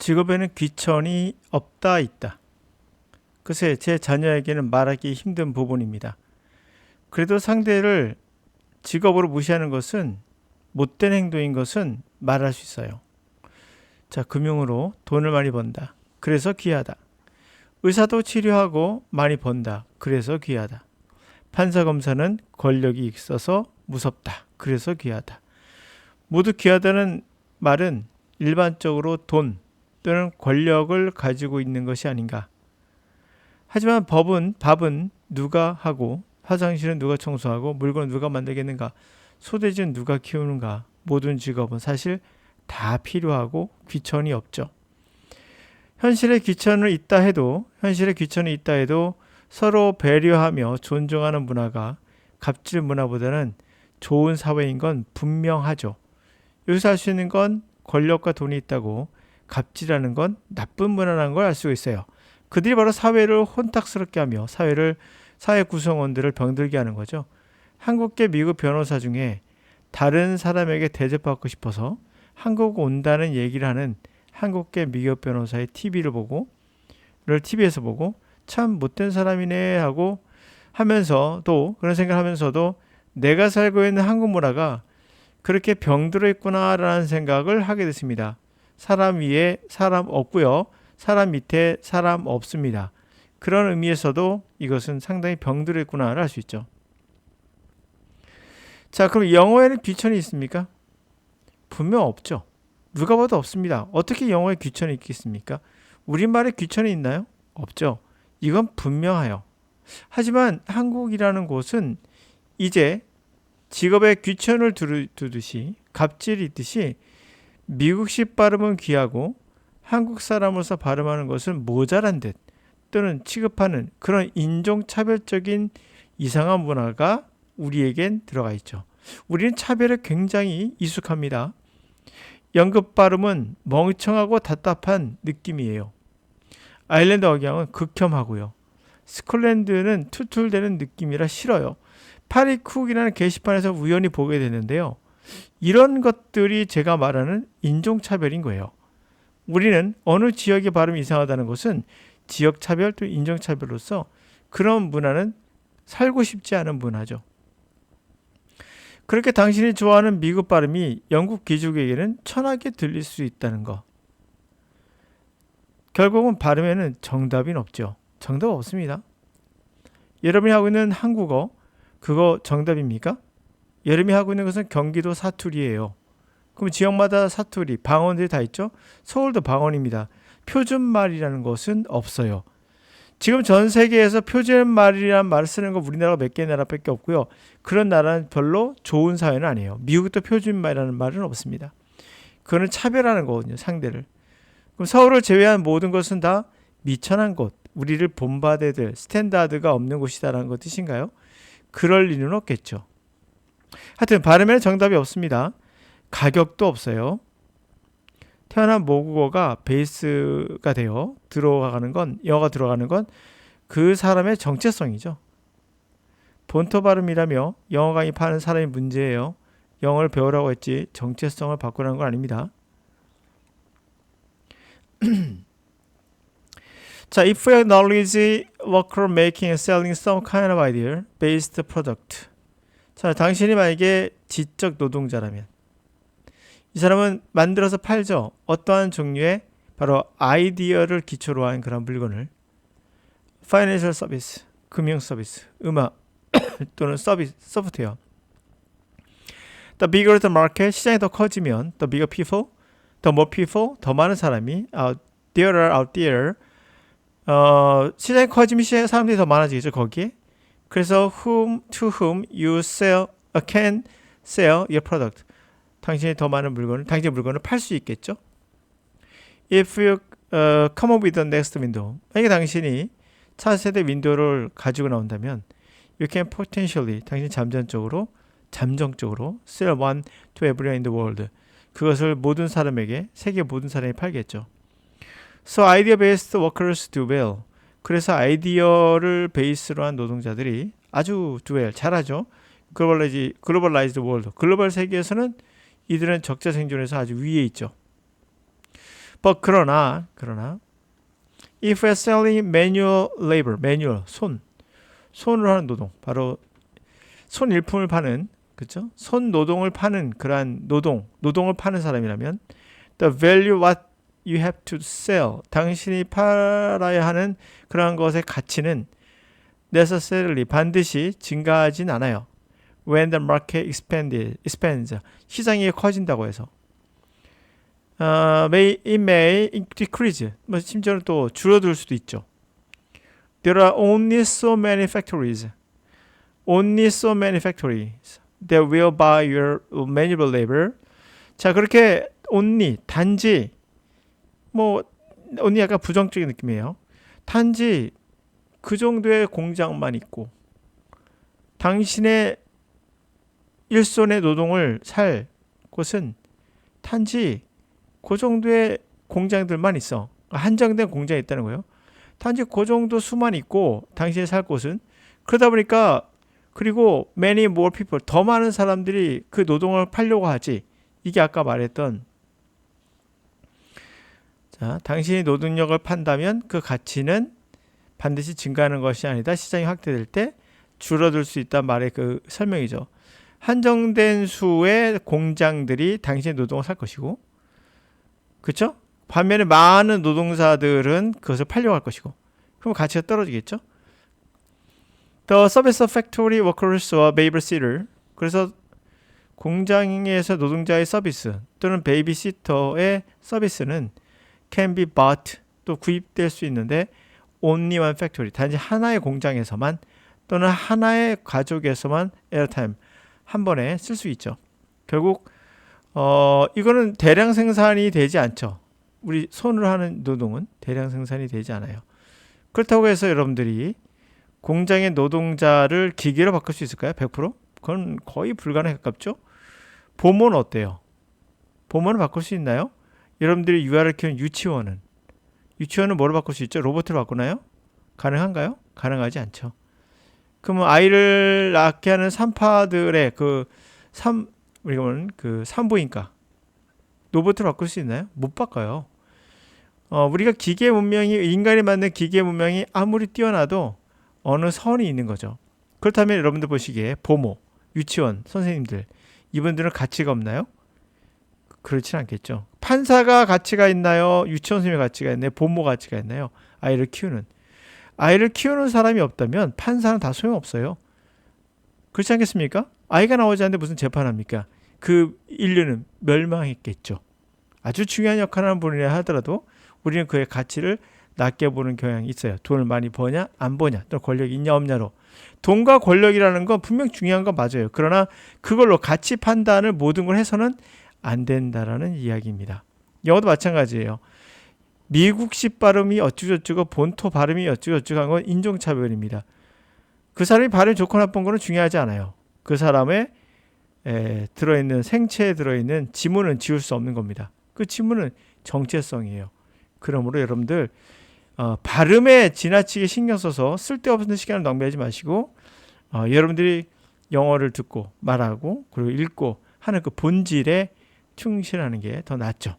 직업에는 귀천이 없다 있다. 글쎄 제 자녀에게는 말하기 힘든 부분입니다. 그래도 상대를 직업으로 무시하는 것은 못된 행동인 것은 말할 수 있어요. 자, 금융으로 돈을 많이 번다. 그래서 귀하다. 의사도 치료하고 많이 번다. 그래서 귀하다. 판사 검사는 권력이 있어서 무섭다. 그래서 귀하다. 모두 귀하다는 말은 일반적으로 돈 또는 권력을 가지고 있는 것이 아닌가. 하지만 법은 밥은 누가 하고 화장실은 누가 청소하고 물건은 누가 만들겠는가 소돼지는 누가 키우는가 모든 직업은 사실 다 필요하고 귀천이 없죠. 현실에 귀천은 있다 해도 현실에 귀천이 있다 해도 서로 배려하며 존중하는 문화가 갑질 문화보다는 좋은 사회인 건 분명하죠. 여기서 할 수 있는 건 권력과 돈이 있다고 갑질하는 건 나쁜 문화라는 걸 알 수 있어요. 그들이 바로 사회를 혼탁스럽게 하며 사회를 사회 구성원들을 병들게 하는 거죠. 한국계 미국 변호사 중에 다른 사람에게 대접받고 싶어서 한국 온다는 얘기를 하는 한국계 미국 변호사의 TV를 보고 를 TV에서 보고 참 못된 사람이네 하고 하면서도 그런 생각을 하면서도 내가 살고 있는 한국 문화가 그렇게 병들어 있구나라는 생각을 하게 됐습니다. 사람 위에 사람 없고요. 사람 밑에 사람 없습니다. 그런 의미에서도 이것은 상당히 병들어 있구나를 알 수 있죠. 자, 그럼 영어에는 귀천이 있습니까? 분명 없죠. 누가 봐도 없습니다. 어떻게 영어에 귀천이 있겠습니까? 우리말에 귀천이 있나요? 없죠. 이건 분명해요. 하지만 한국이라는 곳은 이제 직업에 귀천을 두듯이 갑질이 있듯이 미국식 발음은 귀하고 한국 사람으로서 발음하는 것은 모자란 듯 또는 취급하는 그런 인종차별적인 이상한 문화가 우리에겐 들어가 있죠. 우리는 차별에 굉장히 익숙합니다. 연급 발음은 멍청하고 답답한 느낌이에요. 아일랜드 억양은 극혐하고요. 스콜랜드는 툴툴대는 느낌이라 싫어요. 파리 쿡이라는 게시판에서 우연히 보게 되는데요. 이런 것들이 제가 말하는 인종차별인 거예요. 우리는 어느 지역의 발음이 이상하다는 것은 지역차별 또 인종차별로서 그런 문화는 살고 싶지 않은 문화죠. 그렇게 당신이 좋아하는 미국 발음이 영국 귀족에게는 천하게 들릴 수 있다는 거. 결국은 발음에는 정답이 없죠. 정답 없습니다. 여러분이 하고 있는 한국어 그거 정답입니까? 여름이 하고 있는 것은 경기도 사투리예요. 그럼 지역마다 사투리, 방언들이 다 있죠? 서울도 방언입니다. 표준말이라는 것은 없어요. 지금 전 세계에서 표준말이라는 말을 쓰는 거 우리나라가 몇 개 나라밖에 없고요. 그런 나라는 별로 좋은 사회는 아니에요. 미국도 표준말이라는 말은 없습니다. 그거는 차별하는 거거든요, 상대를. 그럼 서울을 제외한 모든 것은 다 미천한 곳, 우리를 본받아야 될 스탠다드가 없는 곳이다라는 것 뜻인가요? 그럴 리는 없겠죠. 하여튼 발음에는 정답이 없습니다. 가격도 없어요. 태어난 모국어가 베이스가 되어 들어가는 건 영어가 들어가는 건 그 사람의 정체성이죠. 본토 발음이라며 영어 강의하는 사람이 문제예요. 영어를 배우라고 했지 정체성을 바꾸라는 건 아닙니다. 자, if we acknowledge worker making and selling some kind of idea based product. 자, 당신이 만약에 지적 노동자라면 이 사람은 만들어서 팔죠. 어떠한 종류의 바로 아이디어를 기초로 한 그런 물건을 파이낸셜 서비스, 금융 서비스, 음악 또는 서비스, 소프트웨어. The bigger the market, 시장이 더 커지면 the bigger people, the more people, 더 많은 사람이 out there are out there 어, 시장이 커지면 시장에 사람들이 더 많아지겠죠, 거기에. 그래서 whom to whom you sell uh, can sell your product. 당신이 더 많은 물건을 당신의 물건을 팔 수 있겠죠. If you uh, come up with the next window. 만약에 당신이 차세대 윈도우를 가지고 나온다면 you can potentially 당신 잠정적으로 잠정적으로 sell one to everyone in the world. 그것을 모든 사람에게 세계 모든 사람이 팔겠죠. So idea based workers do well. 그래서 아이디어를 베이스로 한 노동자들이 아주 well 잘하죠. 글로벌라이즈 글로벌라이즈드 월드 글로벌 세계에서는 이들은 적자 생존에서 아주 위에 있죠. But 그러나 그러나 if we're selling manual labor, manual 손 손으로 하는 노동 바로 손 일품을 파는 그죠? 손 노동을 파는 그러한 노동 노동을 파는 사람이라면 the value what you have to sell 당신이 팔아야 하는 그러한 것의 가치는 necessarily 반드시 증가하진 않아요. When the market expanded, expands 시장이 커진다고 해서 어, may, it may decrease 뭐 심지어는 또 줄어들 수도 있죠. There are only so many factories, only so many factories that will buy your manual labor. 자 그렇게 only 단지 뭐 only 약간 부정적인 느낌이에요. 단지 그 정도의 공장만 있고 당신의 일손의 노동을 살 곳은 단지 그 정도의 공장들만 있어. 한정된 공장이 있다는 거예요. 단지 그 정도 수만 있고 당신이 살 곳은 그러다 보니까 그리고 many more people 더 많은 사람들이 그 노동을 팔려고 하지. 이게 아까 말했던 자, 당신이 노동력을 판다면 그 가치는 반드시 증가하는 것이 아니다. 시장이 확대될 때 줄어들 수 있단 말의 그 설명이죠. 한정된 수의 공장들이 당신의 노동을 살 것이고, 그렇죠? 반면에 많은 노동자들은 그것을 팔려고 할 것이고, 그럼 가치가 떨어지겠죠? The service of factory workers or babysitter. 그래서 공장에서 노동자의 서비스 또는 베이비시터의 서비스는 can be bought 또 구입될 수 있는데 only one factory 단지 하나의 공장에서만 또는 하나의 가족에서만 airtime 한 번에 쓸 수 있죠. 결국 어 이거는 대량 생산이 되지 않죠. 우리 손으로 하는 노동은 대량 생산이 되지 않아요. 그렇다고 해서 여러분들이 공장의 노동자를 기계로 바꿀 수 있을까요? 100%? 그건 거의 불가능에 가깝죠. 보모는 어때요? 보모는 바꿀 수 있나요? 여러분들이 유아를 키우는 유치원은 유치원은 뭐로 바꿀 수 있죠? 로봇을 바꾸나요? 가능한가요? 가능하지 않죠. 그러면 아이를 낳게 하는 산파들의 그 삼, 우리가 말하는 그 산부인과 로봇을 바꿀 수 있나요? 못 바꿔요. 어, 우리가 기계 문명이 인간이 만든 기계 문명이 아무리 뛰어나도 어느 선이 있는 거죠. 그렇다면 여러분들 보시기에 보모, 유치원, 선생님들 이분들은 가치가 없나요? 그렇진 않겠죠. 판사가 가치가 있나요? 유치원 선생님의 가치가 있나요? 보모 가치가 있나요? 아이를 키우는 아이를 키우는 사람이 없다면 판사는 다 소용없어요. 그렇지 않겠습니까? 아이가 나오지 않는데 무슨 재판합니까? 그 인류는 멸망했겠죠. 아주 중요한 역할을 하는 분이라 하더라도 우리는 그의 가치를 낮게 보는 경향이 있어요. 돈을 많이 버냐, 안 버냐, 또 권력이 있냐, 없냐로. 돈과 권력이라는 건 분명 중요한 건 맞아요. 그러나 그걸로 가치 판단을 모든 걸 해서는 안 된다라는 이야기입니다. 영어도 마찬가지예요. 미국식 발음이 어쩌고저쩌고 본토 발음이 어쩌고저쩌고 한건 인종차별입니다. 그 사람이 발음이 좋고 나쁜 거는 중요하지 않아요. 그 사람의 에, 들어있는 생체에 들어있는 지문은 지울 수 없는 겁니다. 그 지문은 정체성이에요. 그러므로 여러분들 어, 발음에 지나치게 신경 써서 쓸데없는 시간을 낭비하지 마시고 어, 여러분들이 영어를 듣고 말하고 그리고 읽고 하는 그 본질에 충실하는 게 더 낫죠.